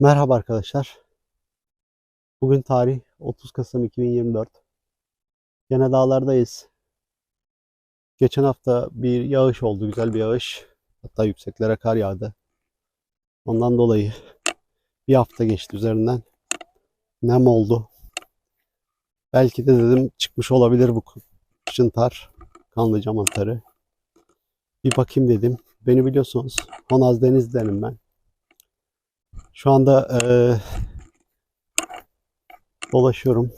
Merhaba arkadaşlar. Bugün tarih 30 Kasım 2024. Gene dağlardayız. Geçen hafta bir yağış oldu, güzel bir yağış. Hatta yükseklere kar yağdı. Ondan dolayı bir hafta geçti üzerinden. Nem oldu. Belki de dedim çıkmış olabilir bu çıntar, kanlıca mantarı. Bir bakayım dedim. Beni biliyorsunuz. Honaz Denizli'denim ben. Şu anda eee, dolaşıyorum.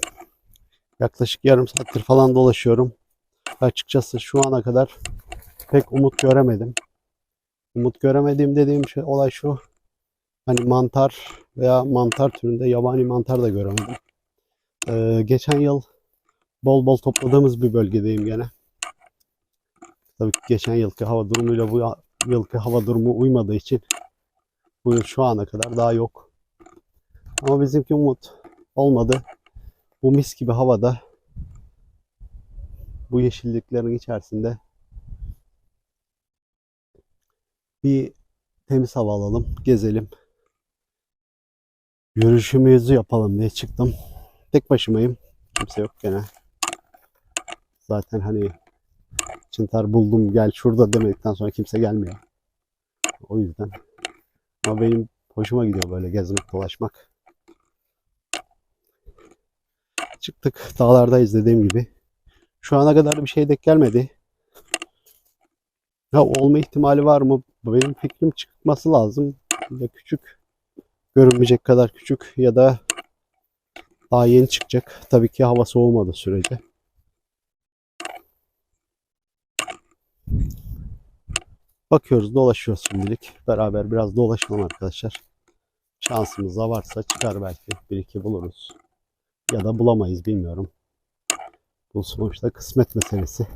Yaklaşık yarım saattir falan dolaşıyorum. Açıkçası şu ana kadar pek umut göremedim. Umut göremediğim dediğim şey olay şu. Hani mantar veya mantar türünde yabani mantar da göremedim. Eee, geçen yıl bol bol topladığımız bir bölgedeyim gene. Tabii ki geçen yılki hava durumuyla bu yılki hava durumu uymadığı için bu şu ana kadar daha yok. Ama bizimki umut olmadı. Bu mis gibi havada bu yeşilliklerin içerisinde bir temiz hava alalım, gezelim. Yürüyüşümüzü yapalım diye çıktım. Tek başımayım. Kimse yok gene. Zaten hani Çıntar buldum gel şurada demedikten sonra kimse gelmiyor. O yüzden. Ama benim hoşuma gidiyor böyle gezmek, dolaşmak. Çıktık dağlardayız dediğim gibi. Şu ana kadar bir şey denk gelmedi. Ya olma ihtimali var mı? Benim fikrim çıkması lazım. Ya küçük, görünmeyecek kadar küçük ya da daha yeni çıkacak. Tabii ki hava soğumadı sürece. Bakıyoruz, dolaşıyoruz şimdilik. Beraber biraz dolaşalım arkadaşlar. Şansımız da varsa çıkar belki. Bir iki buluruz. Ya da bulamayız bilmiyorum. Bu sonuçta kısmet meselesi.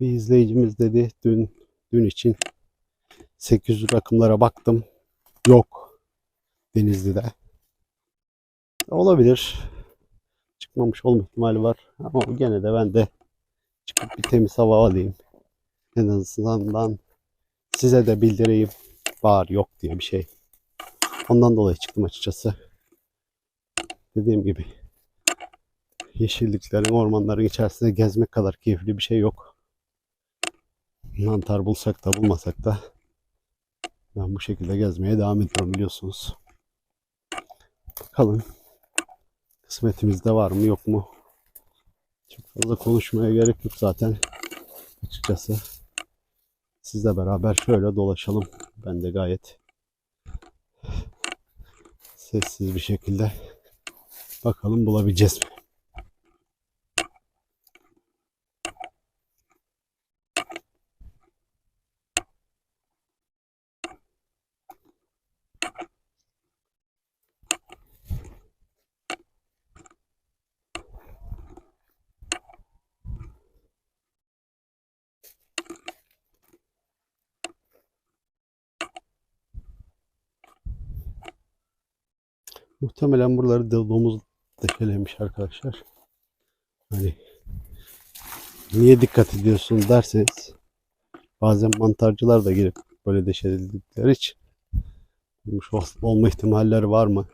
Bir izleyicimiz dedi dün dün için 800 rakımlara baktım. Yok. Denizli'de. Olabilir. Çıkmamış olma ihtimali var. Ama gene de ben de çıkıp bir temiz hava alayım. En azından size de bildireyim. Var yok diye bir şey. Ondan dolayı çıktım açıkçası. Dediğim gibi yeşilliklerin, ormanların içerisinde gezmek kadar keyifli bir şey yok. Mantar bulsak da bulmasak da ben bu şekilde gezmeye devam ediyorum biliyorsunuz. Bakalım kısmetimizde var mı yok mu? Çok fazla konuşmaya gerek yok zaten açıkçası. Sizle beraber şöyle dolaşalım. Ben de gayet sessiz bir şekilde bakalım bulabileceğiz mi? Muhtemelen buraları da domuz döşelemiş arkadaşlar. Hani niye dikkat ediyorsun derseniz bazen mantarcılar da gelip böyle deşeledikleri için bulmuş ol- olma ihtimalleri var mı?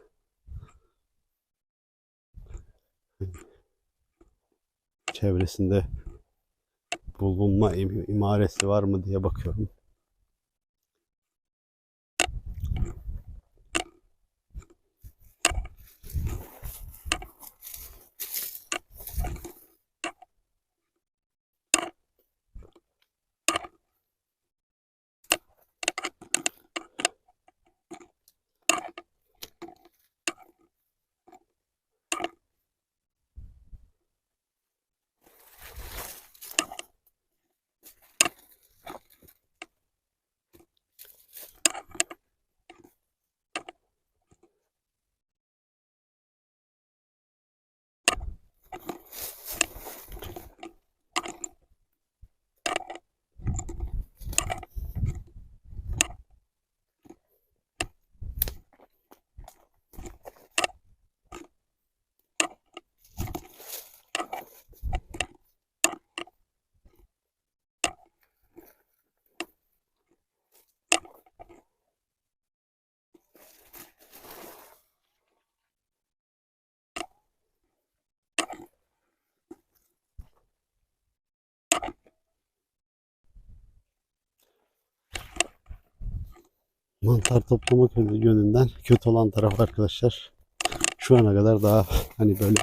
Çevresinde bulunma im- imaresi var mı diye bakıyorum. Mantar toplamak yönünden kötü olan taraf arkadaşlar. Şu ana kadar daha hani böyle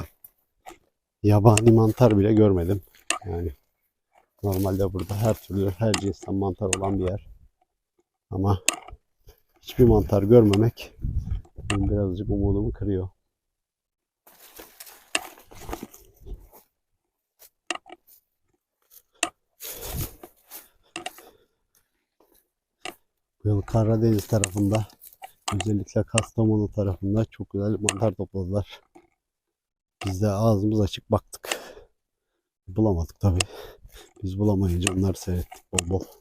yabani mantar bile görmedim. Yani normalde burada her türlü her cinsten mantar olan bir yer. Ama hiçbir mantar görmemek birazcık umudumu kırıyor. Yıl Karadeniz tarafında özellikle Kastamonu tarafında çok güzel mantar topladılar. Biz de ağzımız açık baktık. Bulamadık tabi. Biz bulamayınca onları seyrettik bol bol.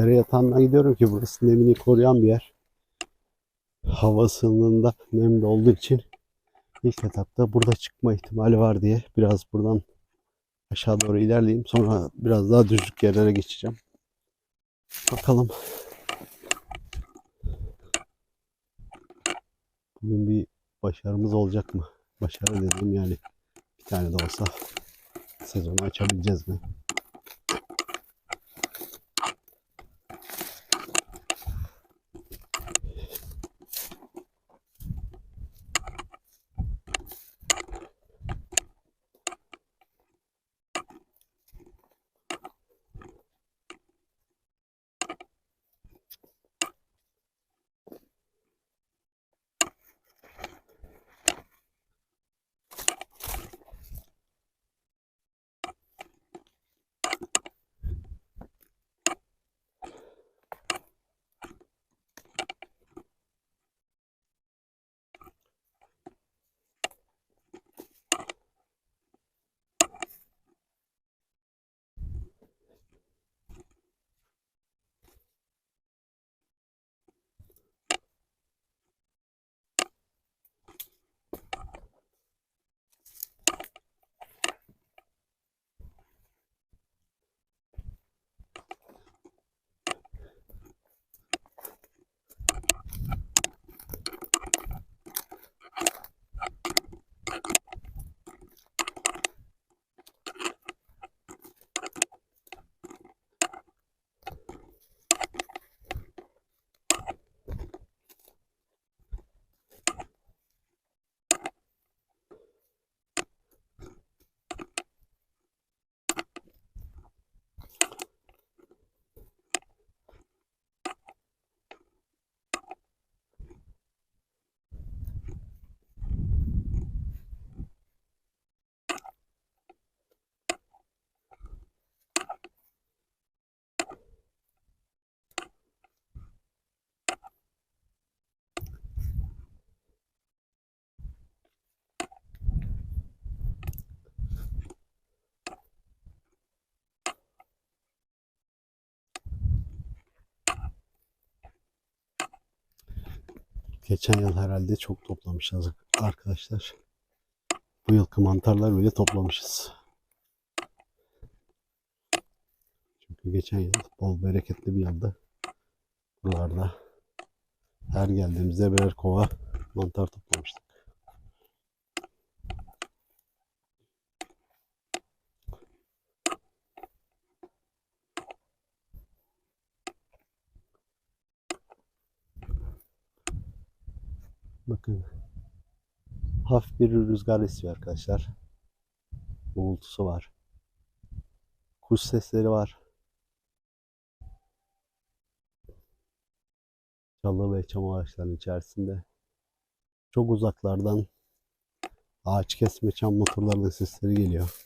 Dere yatağına gidiyorum ki burası nemini koruyan bir yer. Hava ısındığında nemli olduğu için ilk etapta burada çıkma ihtimali var diye biraz buradan aşağı doğru ilerleyeyim. Sonra biraz daha düzlük yerlere geçeceğim. Bakalım. Bugün bir başarımız olacak mı? Başarı dediğim yani bir tane de olsa sezonu açabileceğiz mi? Geçen yıl herhalde çok toplamışız arkadaşlar. Bu yılki mantarlar bile toplamışız. Çünkü geçen yıl bol bereketli bir yıldı. Buralarda her geldiğimizde birer kova mantar toplamıştık. Bakın hafif bir rüzgar esiyor arkadaşlar. Uğultusu var. Kuş sesleri var. Çalı ve çam ağaçlarının içerisinde. Çok uzaklardan ağaç kesme çam motorlarının sesleri geliyor.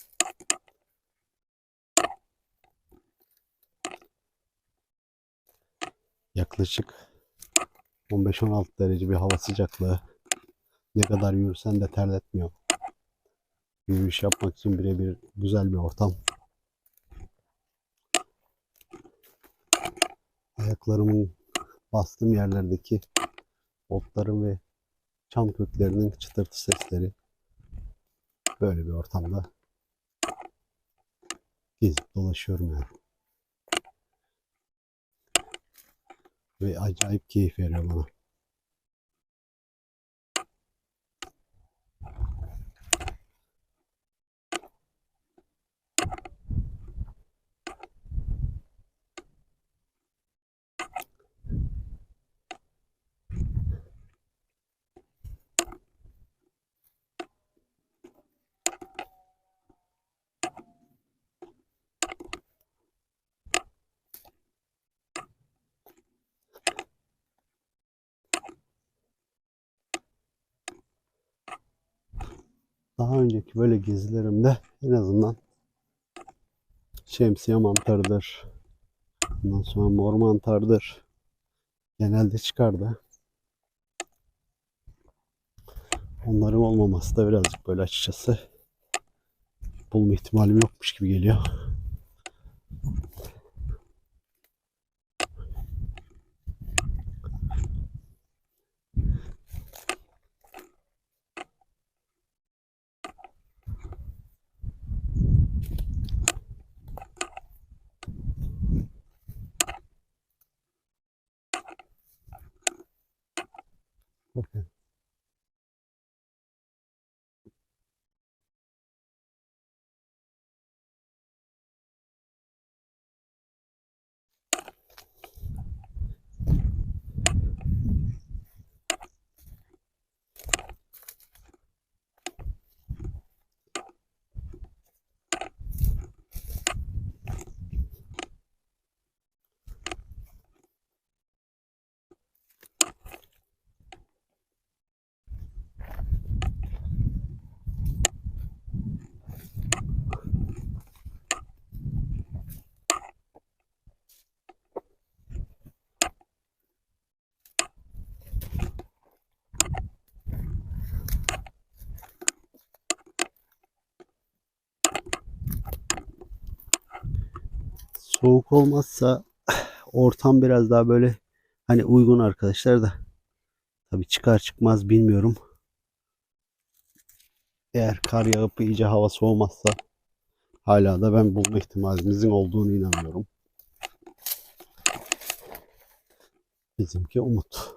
Yaklaşık 15-16 derece bir hava sıcaklığı. Ne kadar yürüsen de terletmiyor. Yürüyüş yapmak için birebir güzel bir ortam. Ayaklarımın bastığım yerlerdeki otların ve çam köklerinin çıtırtı sesleri böyle bir ortamda gezip dolaşıyorum yani. Ve acayip keyif veriyor bana. Daha önceki böyle gezilerimde en azından şemsiye mantarıdır. Ondan sonra mor mantardır. Genelde çıkardı. Onların olmaması da birazcık böyle açıkçası bulma ihtimalim yokmuş gibi geliyor. Bakın. Soğuk olmazsa ortam biraz daha böyle hani uygun arkadaşlar da tabii çıkar çıkmaz bilmiyorum. Eğer kar yağıp iyice hava soğumazsa hala da ben bulma ihtimalimizin olduğunu inanıyorum. Bizimki umut.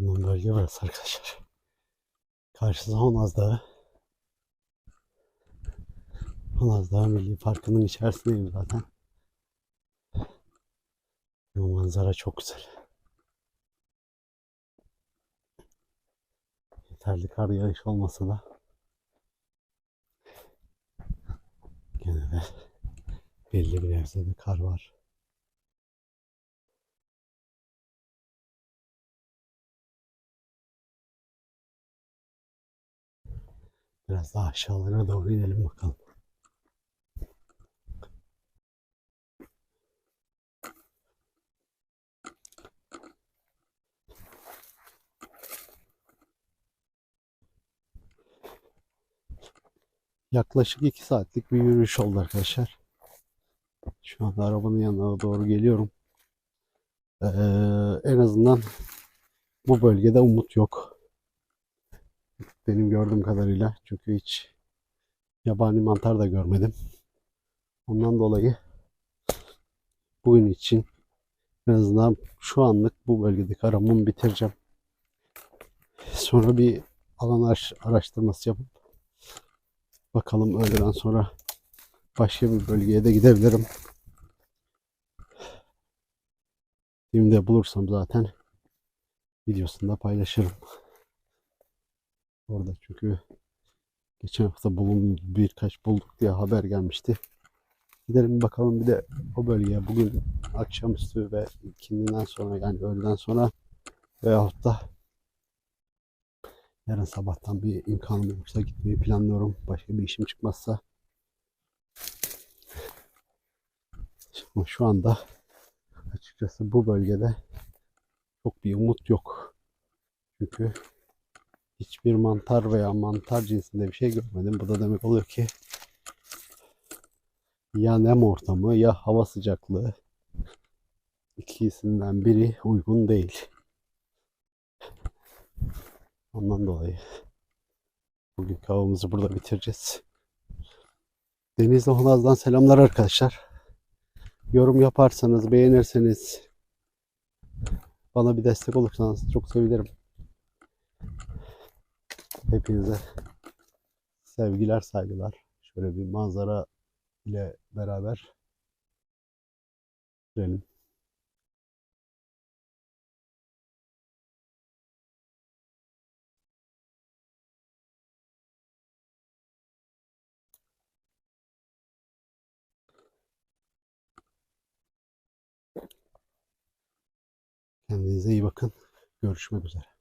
Bulunan bölge burası arkadaşlar. Karşısı Honaz Dağı. Olaz Dağı Milli Parkı'nın içerisindeyim zaten. Bu manzara çok güzel. Yeterli kar yağış olmasa da gene de belli bir nebzede kar var. Biraz daha aşağılara doğru inelim bakalım. Yaklaşık 2 saatlik bir yürüyüş oldu arkadaşlar. Şu anda arabanın yanına doğru geliyorum. Ee, en azından bu bölgede umut yok. Benim gördüğüm kadarıyla. Çünkü hiç yabani mantar da görmedim. Ondan dolayı bugün için en azından şu anlık bu bölgedeki aramamı bitireceğim. Sonra bir alan araş- araştırması yapıp bakalım öğleden sonra başka bir bölgeye de gidebilirim. Şimdi bulursam zaten videosunda paylaşırım. Orada çünkü geçen hafta bulun birkaç bulduk diye haber gelmişti. Gidelim bakalım bir de o bölgeye bugün akşamüstü ve ikindinden sonra yani öğleden sonra veyahut da yarın sabahtan bir imkanım olursa gitmeyi planlıyorum. Başka bir işim çıkmazsa. Ama şu anda açıkçası bu bölgede çok bir umut yok. Çünkü hiçbir mantar veya mantar cinsinde bir şey görmedim. Bu da demek oluyor ki ya nem ortamı ya hava sıcaklığı ikisinden biri uygun değil. Ondan dolayı bugün avımızı burada bitireceğiz. Denizli Honaz'dan selamlar arkadaşlar. Yorum yaparsanız, beğenirseniz, bana bir destek olursanız çok sevinirim. Hepinize sevgiler, saygılar. Şöyle bir manzara ile beraber girelim. Kendinize iyi bakın. Görüşmek üzere.